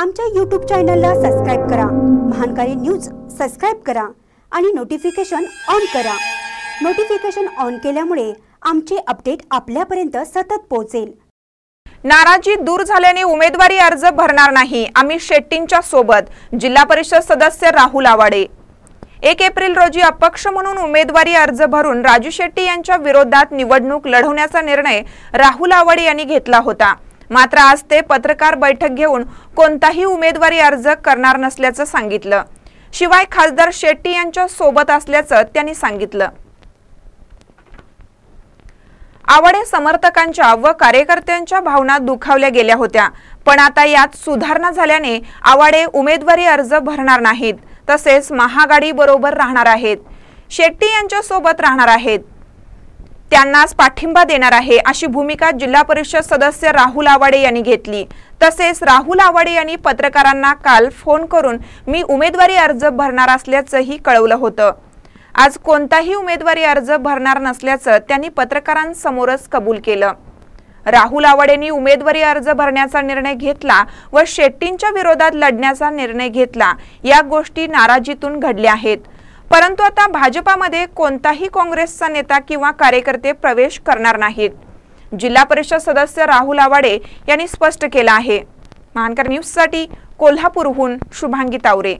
आमच्या यूट्यूब चॅनलला सबस्क्राईब करा. महानकारी न्यूज सबस्क्राईब करा आणि नोटिफिकेशन ऑन करा. नोटिफिकेशन ऑन केल्यामुळे आमचे अपडेट आपल्यापर्यंत सतत पोहोचेल. नाराजी दूर झाल्याने उमेदवारी अर्ज भरणार नाही. आम्ही शेट्टींच्या सोबत. जिल्हा परिषद सदस्य राहुल आवाडे. एक एप्रिल रोजी अपक्ष म्हणून उमेदवारी अर्ज भरून राजू शेट्टी यांच्या विरोधात निवडणूक लढवण्याचा निर्णय राहुल आवाडे यांनी घेतला होता. मात्र आज ते पत्रकार बैठक घेऊन कोणताही उमेदवारी अर्ज करणार नसल्याचं सांगितलं. शिवाय खासदार शेट्टी यांच्या सोबत असल्याचं त्यांनी सांगितलं. आवडे समर्थकांच्या व कार्यकर्त्यांच्या भावना दुखावल्या गेल्या होत्या. पण आता यात सुधारणा झाल्याने आवाडे उमेदवारी अर्ज भरणार नाहीत. तसेच महागाडी बरोबर राहणार आहेत. शेट्टी यांच्या सोबत राहणार आहेत. त्यांनाच पाठिंबा देणार आहे अशी भूमिका जिल्हा परिषद सदस्य राहुल आवाडे यांनी घेतली. तसेच राहुल आवाडे यांनी पत्रकारांना काल फोन करून मी उमेदवारी अर्ज भरणार असल्याचंही कळवलं होतं. आज कोणताही उमेदवारी अर्ज भरणार नसल्याचं त्यांनी पत्रकारांसमोरच कबूल केलं. राहुल आवाडेंनी उमेदवारी अर्ज भरण्याचा निर्णय घेतला व शेट्टींच्या विरोधात लढण्याचा निर्णय घेतला. या गोष्टी नाराजीतून घडल्या आहेत. परंतु आता भाजपामध्ये कोणताही काँग्रेसचा नेता किंवा कार्यकर्ते प्रवेश करणार नाहीत. जिल्हा परिषद सदस्य राहुल आवाडे यांनी स्पष्ट केलं आहे. महानकर न्यूजसाठी कोल्हापूरहून शुभांगी तावरे.